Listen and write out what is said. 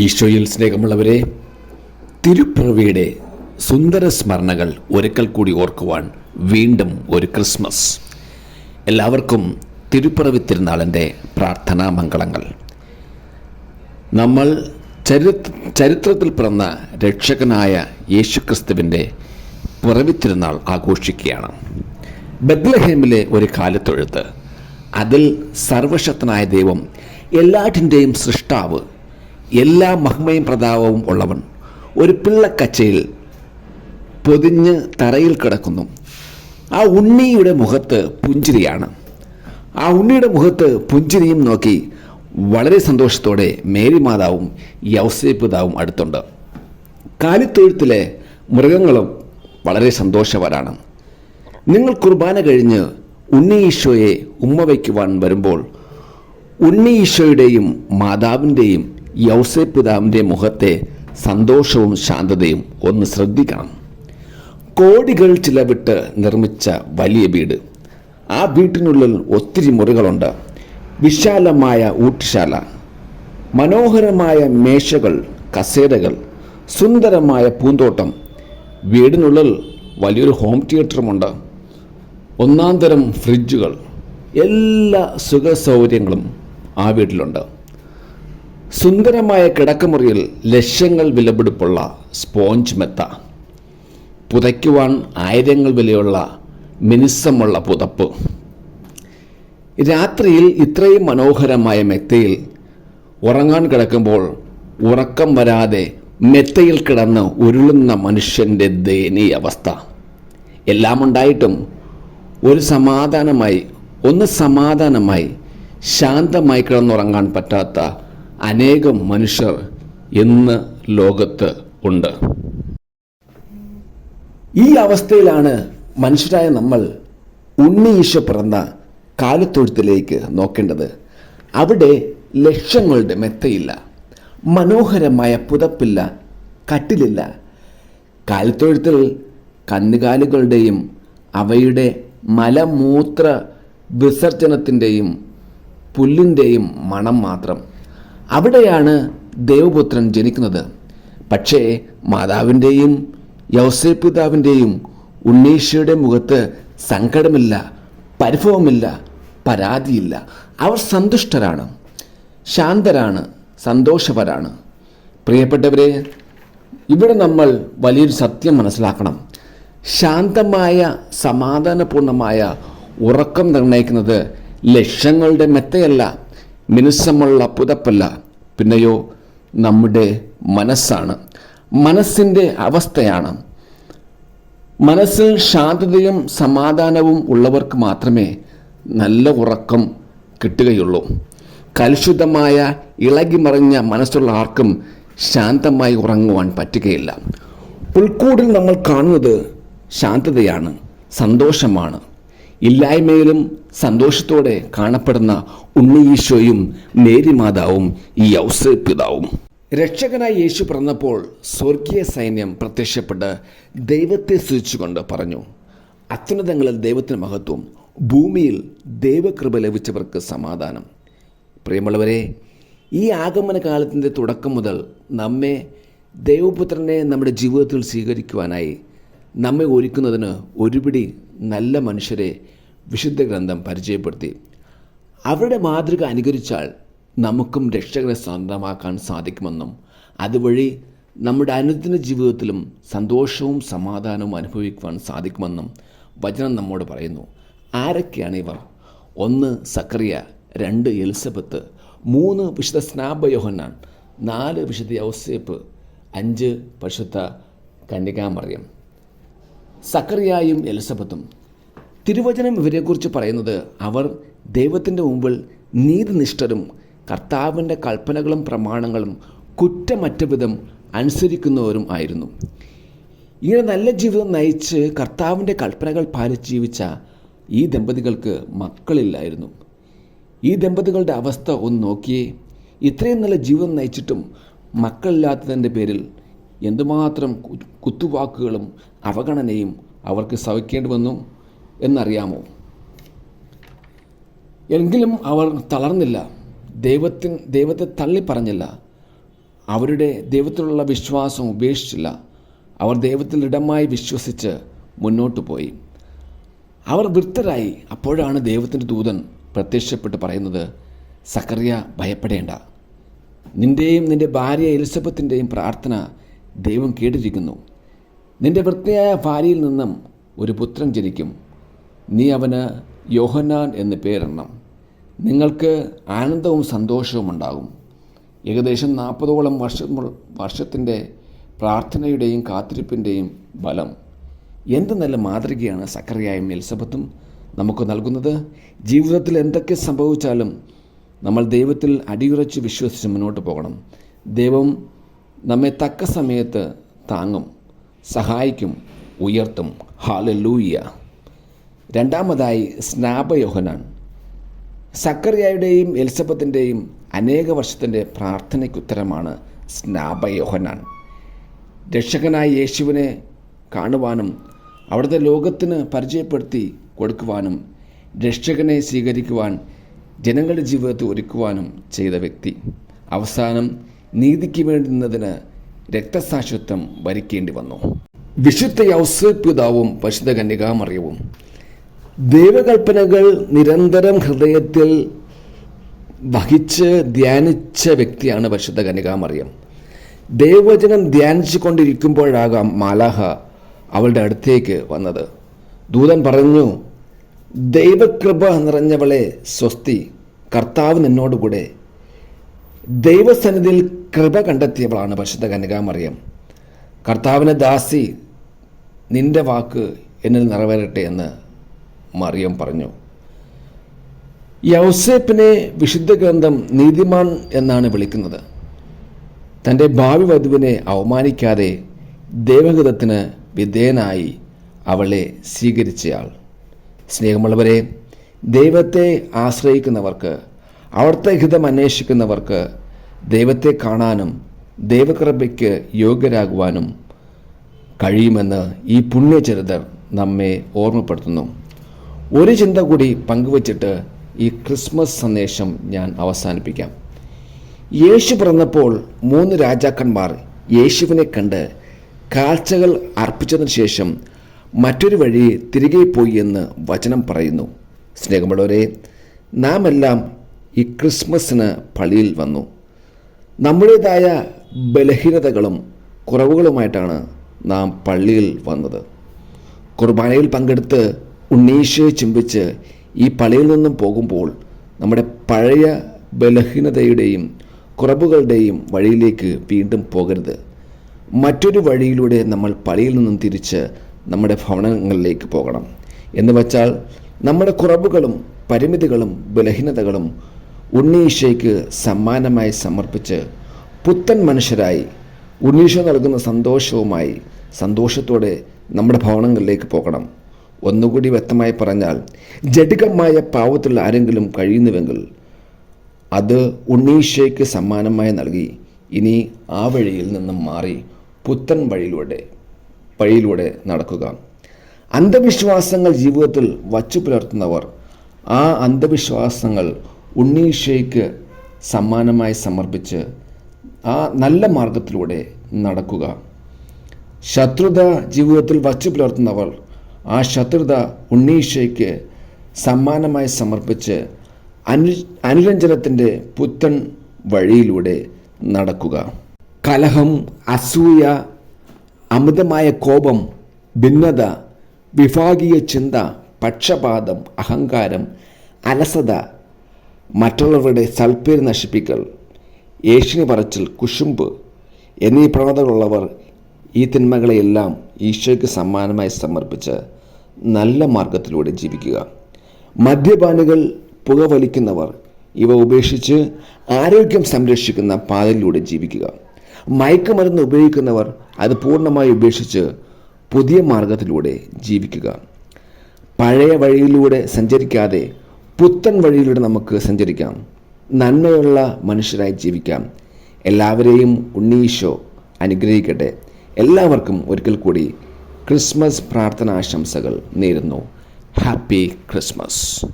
ഈശോയിൽ സ്നേഹമുള്ളവരെ തിരുപ്പിറവിയുടെ സുന്ദര സ്മരണകൾ ഒരിക്കൽ കൂടി ഓർക്കുവാൻ വീണ്ടും ഒരു ക്രിസ്മസ്. എല്ലാവർക്കും തിരുപ്പിറവി തിരുനാളിന്റെ പ്രാർത്ഥനാ മംഗളങ്ങൾ. നമ്മൾ ചരിത്ര ചരിത്രത്തിൽ പിറന്ന രക്ഷകനായ യേശുക്രിസ്തുവിന്റെ പിറവി തിരുനാൾ ആഘോഷിക്കുകയാണ്. ബദ്ലഹേമിലെ ഒരു കാലത്തൊഴുത്ത് അതിൽ സർവശക്തനായ ദൈവം എല്ലാറ്റിന്റെയും സൃഷ്ടാവ് എല്ലാ മഹിമയും പ്രതാപവും ഉള്ളവൻ. ഒരു പിള്ളക്കച്ചയിൽ പൊതിഞ്ഞ് തറയിൽ കിടക്കുന്നു. ആ ഉണ്ണിയുടെ മുഖത്ത് പുഞ്ചിരിയാണ്. ആ ഉണ്ണിയുടെ മുഖത്ത് പുഞ്ചിരിയും നോക്കി വളരെ സന്തോഷത്തോടെ മേരി മാതാവും യൗസേപിതാവും അടുത്തുണ്ട്. കാലിത്തൊഴുത്തിലെ മൃഗങ്ങളും വളരെ സന്തോഷവരാണ് നിങ്ങൾ കുർബാന കഴിഞ്ഞ് ഉണ്ണി ഈശോയെ ഉമ്മ വയ്ക്കുവാൻ വരുമ്പോൾ ഉണ്ണി ഈശോയുടെയും മാതാവിന്റെയും യൗസേ പിതാവിന്റെ മുഖത്തെ സന്തോഷവും ശാന്തതയും ഒന്ന് ശ്രദ്ധിക്കണം. കോടികൾ ചിലവിട്ട് നിർമ്മിച്ച വലിയ വീട്. ആ വീട്ടിനുള്ളിൽ ഒത്തിരി മുറികളുണ്ട്. വിശാലമായ ഊട്ടുശാല മനോഹരമായ മേശകൾ കസേരകൾ സുന്ദരമായ പൂന്തോട്ടം. വീടിനുള്ളിൽ വലിയൊരു ഹോം തിയേറ്ററുമുണ്ട്. ഒന്നാം തരം ഫ്രിഡ്ജുകൾ. എല്ലാ സുഖ സൗകര്യങ്ങളും ആ വീട്ടിലുണ്ട്. സുന്ദരമായ കിടക്കമുറിയിൽ ലക്ഷങ്ങൾ വിലപിടിപ്പുള്ള സ്പോഞ്ച് മെത്ത. പുതയ്ക്കുവാൻ ആയിരങ്ങൾ വിലയുള്ള മിനുസമുള്ള പുതപ്പ്. രാത്രിയിൽ ഇത്രയും മനോഹരമായ മെത്തയിൽ ഉറങ്ങാൻ കിടക്കുമ്പോൾ ഉറക്കം വരാതെ മെത്തയിൽ കിടന്ന് ഉരുളുന്ന മനുഷ്യന്റെ ദയനീയ അവസ്ഥ എല്ലാം ഉണ്ടായിട്ടും ഒരു സമാധാനമായി ഒന്ന് സമാധാനമായി ശാന്തമായി കിടന്നുറങ്ങാൻ പറ്റാത്ത അനേകം മനുഷ്യർ ഇന്ന് ലോകത്ത് ഉണ്ട്. ഈ അവസ്ഥയിലാണ് മനുഷ്യരായ നമ്മൾ ഉണ്ണിയീശ പിറന്ന കാലത്തൊഴുത്തിലേക്ക് നോക്കേണ്ടത്. അവിടെ ലക്ഷങ്ങളുടെ മെത്തയില്ല മനോഹരമായ പുതപ്പില്ല കട്ടിലില്ല. കാലത്തൊഴുത്തിൽ കന്നുകാലികളുടെയും അവയുടെ മലമൂത്ര വിസർജനത്തിന്റെയും പുല്ലിന്റെയും മണം മാത്രം. അവിടെയാണ് ദേവപുത്രൻ ജനിക്കുന്നത്. പക്ഷേ മാതാവിന്റെയും യൗസേപിതാവിന്റെയും ഉണ്ണീഷയുടെ മുഖത്ത് സങ്കടമില്ല പരിഭവമില്ല പരാതിയില്ല. അവർ സന്തുഷ്ടരാണ് ശാന്തരാണ് സന്തോഷവരാണ്. പ്രിയപ്പെട്ടവരെ ഇവിടെ നമ്മൾ വലിയൊരു സത്യം മനസ്സിലാക്കണം. ശാന്തമായ സമാധാനപൂർണമായ ഉറക്കം നിർണയിക്കുന്നത് ലക്ഷങ്ങളുടെ മെത്തയല്ല മിനുസമുള്ള പുതപ്പല്ല. പിന്നെയോ നമ്മുടെ മനസ്സാണ്. മനസ്സിന്റെ അവസ്ഥയാണ്. മനസ്സിൽ ശാന്തതയും സമാധാനവും ഉള്ളവർക്ക് മാത്രമേ നല്ല ഉറക്കം കിട്ടുകയുള്ളൂ. കലുഷിതമായ ഇളകിമറിഞ്ഞ മനസ്സുള്ള ആർക്കും ശാന്തമായി ഉറങ്ങുവാൻ പറ്റുകയില്ല. പുൽക്കൂടിൽ നമ്മൾ കാണുന്നത് ശാന്തതയാണ് സന്തോഷമാണ്. ഇല്ലായ്മയിലും സന്തോഷത്തോടെ കാണപ്പെടുന്ന ഉണ്ണിയീശോയും മേരി മാതാവും ഈ ഔസേ പിതാവും രക്ഷകനായി യേശു പിറന്നപ്പോൾ സ്വർഗീയ സൈന്യം പ്രത്യക്ഷപ്പെട്ട് ദൈവത്തെ സ്തുതിച്ചുകൊണ്ട് പറഞ്ഞു അത്യുന്നതങ്ങളിൽ ദൈവത്തിന് മഹത്വം ഭൂമിയിൽ ദൈവകൃപ ലഭിച്ചവർക്ക് സമാധാനം. പ്രിയമുള്ളവരെ ഈ ആഗമന കാലത്തിന്റെ തുടക്കം മുതൽ നമ്മെ ദൈവപുത്രനെ നമ്മുടെ ജീവിതത്തിൽ സ്വീകരിക്കുവാനായി നമ്മെ ഒരുക്കുന്നതിന് ഒരുപിടി നല്ല മനുഷ്യരെ വിശുദ്ധ ഗ്രന്ഥം പരിചയപ്പെടുത്തി. അവരുടെ മാതൃക അനുകരിച്ചാൽ നമുക്കും രക്ഷകരെ സ്വന്തമാക്കാൻ സാധിക്കുമെന്നും അതുവഴി നമ്മുടെ അനുദിന ജീവിതത്തിലും സന്തോഷവും സമാധാനവും അനുഭവിക്കുവാൻ സാധിക്കുമെന്നും വചനം നമ്മോട് പറയുന്നു. ആരൊക്കെയാണ് ഇവർ? ഒന്ന് സക്രിയ രണ്ട് എലിസബത്ത് മൂന്ന് വിശുദ്ധ സ്നാപയോഹന്നാൻ നാല് വിശുദ്ധ യൗസേപ്പ് അഞ്ച് പരിശുദ്ധ കന്യകാമറിയം. സക്കറിയായും എലിസബത്തും തിരുവചനം ഇവരെക്കുറിച്ച് പറയുന്നത് അവർ ദൈവത്തിന്റെ മുമ്പിൽ നീതിനിഷ്ഠരും കർത്താവിന്റെ കൽപ്പനകളും പ്രമാണങ്ങളും കുറ്റമറ്റ വിധം അനുസരിക്കുന്നവരും ആയിരുന്നു. ഇങ്ങനെ നല്ല ജീവിതം നയിച്ച് കർത്താവിന്റെ കൽപ്പനകൾ പാലിച്ച് ജീവിച്ച ഈ ദമ്പതികൾക്ക് മക്കളില്ലായിരുന്നു. ഈ ദമ്പതികളുടെ അവസ്ഥ ഒന്ന് നോക്കിയേ. ഇത്രയും നല്ല ജീവിതം നയിച്ചിട്ടും മക്കളില്ലാത്തതിന്റെ പേരിൽ എന്തുമാത്രം കുത്തുവാക്കുകളും അവഗണനയും അവർക്ക് സഹിക്കേണ്ടി വന്നു. എന്നറിയാമോ? എങ്കിലും അവർ തളർന്നില്ല. ദൈവത്തിൻ ദൈവത്തെ തള്ളി പറഞ്ഞില്ല. അവരുടെ ദൈവത്തിലുള്ള വിശ്വാസം ഉപേക്ഷിച്ചില്ല. അവർ ദൈവത്തിൽ ഇടമായി വിശ്വസിച്ച് മുന്നോട്ട് പോയി. അവർ വൃത്തരായി അപ്പോഴാണ് ദൈവത്തിന്റെ ദൂതൻ പ്രത്യക്ഷപ്പെട്ട് പറയുന്നത് സക്കറിയ ഭയപ്പെടേണ്ട. നിന്റെയും നിന്റെ ഭാര്യ എലിസബത്തിന്റെയും പ്രാർത്ഥന ദൈവം കേട്ടിരിക്കുന്നു. നിന്റെ വൃത്തിയായ ഭാര്യയിൽ നിന്നും ഒരു പുത്രൻ ജനിക്കും. നീ അവന് യോഹന്നാൻ എന്ന് പേരെണ്ണം. നിങ്ങൾക്ക് ആനന്ദവും സന്തോഷവും ഉണ്ടാകും. ഏകദേശം നാൽപ്പതോളം വർഷം വർഷത്തിന്റെ പ്രാർത്ഥനയുടെയും കാത്തിരിപ്പിന്റെയും ബലം എന്ത് നല്ല മാതൃകയാണ് സക്കറിയായും എലിസബത്തും നമുക്ക് നൽകുന്നത്? ജീവിതത്തിൽ എന്തൊക്കെ സംഭവിച്ചാലും നമ്മൾ ദൈവത്തിൽ അടിയുറച്ച് വിശ്വസിച്ച് മുന്നോട്ട് പോകണം. ദൈവം നമ്മെ തക്ക സമയത്ത് താങ്ങും സഹായിക്കും ഉയർത്തും. ഹാലലൂയ്യ രണ്ടാമതായി സ്നാപയോഹനാണ് സക്കറിയായുടെയും എലിസബത്തിന്റെയും അനേക വർഷത്തിന്റെ പ്രാർത്ഥനയ്ക്കുത്തരമാണ് സ്നാപയോഹനാൻ രക്ഷകനായ യേശുവിനെ കാണുവാനും അവിടുത്തെ ലോകത്തിന് പരിചയപ്പെടുത്തി കൊടുക്കുവാനും രക്ഷകനെ സ്വീകരിക്കുവാൻ ജനങ്ങളുടെ ജീവിതത്തെ ഒരുക്കുവാനും ചെയ്ത വ്യക്തി. അവസാനം നീതിക്ക് വേണ്ടി നിന്നതിന് രക്തസാക്ഷിത്വം വരിക്കേണ്ടി വന്നു. വിശുദ്ധ യൗസപിതാവും പരിശുദ്ധ കന്യകാമറിയവും ദൈവകൽപ്പനകൾ നിരന്തരം ഹൃദയത്തിൽ വഹിച്ച് ധ്യാനിച്ച വ്യക്തിയാണ് പരിശുദ്ധ കനികാമറിയം ദൈവവചനം ധ്യാനിച്ചു കൊണ്ടിരിക്കുമ്പോഴാകാം മാലാഹ അവളുടെ അടുത്തേക്ക് വന്നത്. ദൂതൻ പറഞ്ഞു ദൈവകൃപ നിറഞ്ഞവളെ സ്വസ്തി കർത്താവ് നിന്നോടുകൂടെ. ദൈവസന്നിധിയിൽ കൃപ കണ്ടെത്തിയവളാണ് പരിശുദ്ധ കനികാമറിയം കർത്താവിനെ ദാസി നിന്റെ വാക്ക് എന്നിൽ നിറവേറട്ടെ എന്ന് മറിയം പറഞ്ഞു. യൗസേപ്പിനെ വിശുദ്ധ ഗ്രന്ഥം നീതിമാൻ എന്നാണ് വിളിക്കുന്നത്. തന്റെ ഭാവി വധുവിനെ അവമാനിക്കാതെ ദൈവഹിതത്തിന് വിധേയനായി അവളെ സ്വീകരിച്ചയാൾ. സ്നേഹമുള്ളവരെ ദൈവത്തെ ആശ്രയിക്കുന്നവർക്ക് അവിടുത്തെ ഹിതം അന്വേഷിക്കുന്നവർക്ക് ദൈവത്തെ കാണാനും ദൈവകൃപയ്ക്ക് യോഗ്യരാകുവാനും കഴിയുമെന്ന് ഈ പുണ്യചരിതർ നമ്മെ ഓർമ്മപ്പെടുത്തുന്നു. ഒരു ചിന്ത കൂടി പങ്കുവച്ചിട്ട് ഈ ക്രിസ്മസ് സന്ദേശം ഞാൻ അവസാനിപ്പിക്കാം. യേശു പിറന്നപ്പോൾ മൂന്ന് രാജാക്കന്മാർ യേശുവിനെ കണ്ട് കാഴ്ചകൾ അർപ്പിച്ചതിന് ശേഷം മറ്റൊരു വഴി തിരികെ പോയി എന്ന് വചനം പറയുന്നു. സ്നേഹമുള്ളവരെ നാം എല്ലാം ഈ ക്രിസ്മസിന് പള്ളിയിൽ വന്നു. നമ്മുടേതായ ബലഹീനതകളും കുറവുകളുമായിട്ടാണ് നാം പള്ളിയിൽ വന്നത്. കുർബാനയിൽ പങ്കെടുത്ത് ഉണ്ണീശയെ ചുംബിച്ച് ഈ പള്ളിയിൽ നിന്നും പോകുമ്പോൾ നമ്മുടെ പഴയ ബലഹീനതയുടെയും കുറവുകളുടെയും വഴിയിലേക്ക് വീണ്ടും പോകരുത്. മറ്റൊരു വഴിയിലൂടെ നമ്മൾ പള്ളിയിൽ നിന്നും തിരിച്ച് നമ്മുടെ ഭവനങ്ങളിലേക്ക് പോകണം. എന്ന് വച്ചാൽ നമ്മുടെ കുറവുകളും പരിമിതികളും ബലഹീനതകളും ഉണ്ണീശയ്ക്ക് സമ്മാനമായി സമർപ്പിച്ച് പുത്തൻ മനുഷ്യരായി ഉണ്ണീശ നൽകുന്ന സന്തോഷവുമായി സന്തോഷത്തോടെ നമ്മുടെ ഭവനങ്ങളിലേക്ക് പോകണം. ഒന്നുകൂടി വ്യക്തമായി പറഞ്ഞാൽ ജഡികമായ പാവത്തുള്ള ആരെങ്കിലും കഴിയുന്നുവെങ്കിൽ അത് ഉണ്ണീശയ്ക്ക് സമ്മാനമായി നൽകി. ഇനി ആ വഴിയിൽ നിന്നും മാറി പുത്തൻ വഴിയിലൂടെ വഴിയിലൂടെ നടക്കുക. അന്ധവിശ്വാസങ്ങൾ ജീവിതത്തിൽ വച്ചു പുലർത്തുന്നവർ ആ അന്ധവിശ്വാസങ്ങൾ ഉണ്ണീശയ്ക്ക് സമ്മാനമായി സമർപ്പിച്ച് ആ നല്ല മാർഗത്തിലൂടെ നടക്കുക. ശത്രുത ജീവിതത്തിൽ വച്ചു പുലർത്തുന്നവർ ആ ശത്രുത ഉണ്ണീശയ്ക്ക് സമ്മാനമായി സമർപ്പിച്ച് അനു അനുരഞ്ജനത്തിന്റെ പുത്തൻ വഴിയിലൂടെ നടക്കുക. കലഹം അസൂയ അമിതമായ കോപം ഭിന്നത വിഭാഗീയ ചിന്ത പക്ഷപാതം അഹങ്കാരം അലസത മറ്റുള്ളവരുടെ സൽപ്പേര് നശിപ്പിക്കൽ ഏഷ്യന് പറച്ചിൽ കുശുമ്പ് എന്നീ പ്രവണതകളുള്ളവർ ഈ തിന്മകളെയെല്ലാം ഈശോയ്ക്ക് സമ്മാനമായി സമർപ്പിച്ച് നല്ല മാർഗത്തിലൂടെ ജീവിക്കുക. മദ്യപാനികൾ പുകവലിക്കുന്നവർ ഇവ ഉപേക്ഷിച്ച് ആരോഗ്യം സംരക്ഷിക്കുന്ന പാതയിലൂടെ ജീവിക്കുക. മയക്കുമരുന്ന് ഉപയോഗിക്കുന്നവർ അത് പൂർണമായി ഉപേക്ഷിച്ച് പുതിയ മാർഗത്തിലൂടെ ജീവിക്കുക. പഴയ വഴിയിലൂടെ സഞ്ചരിക്കാതെ പുത്തൻ വഴിയിലൂടെ നമുക്ക് സഞ്ചരിക്കാം. നന്മയുള്ള മനുഷ്യരായി ജീവിക്കാം. എല്ലാവരെയും ഉണ്ണീശോ അനുഗ്രഹിക്കട്ടെ. എല്ലാവർക്കും ഒരിക്കൽ കൂടി ക്രിസ്മസ് പ്രാർത്ഥനാശംസകൾ നേരുന്നു. Happy Christmas.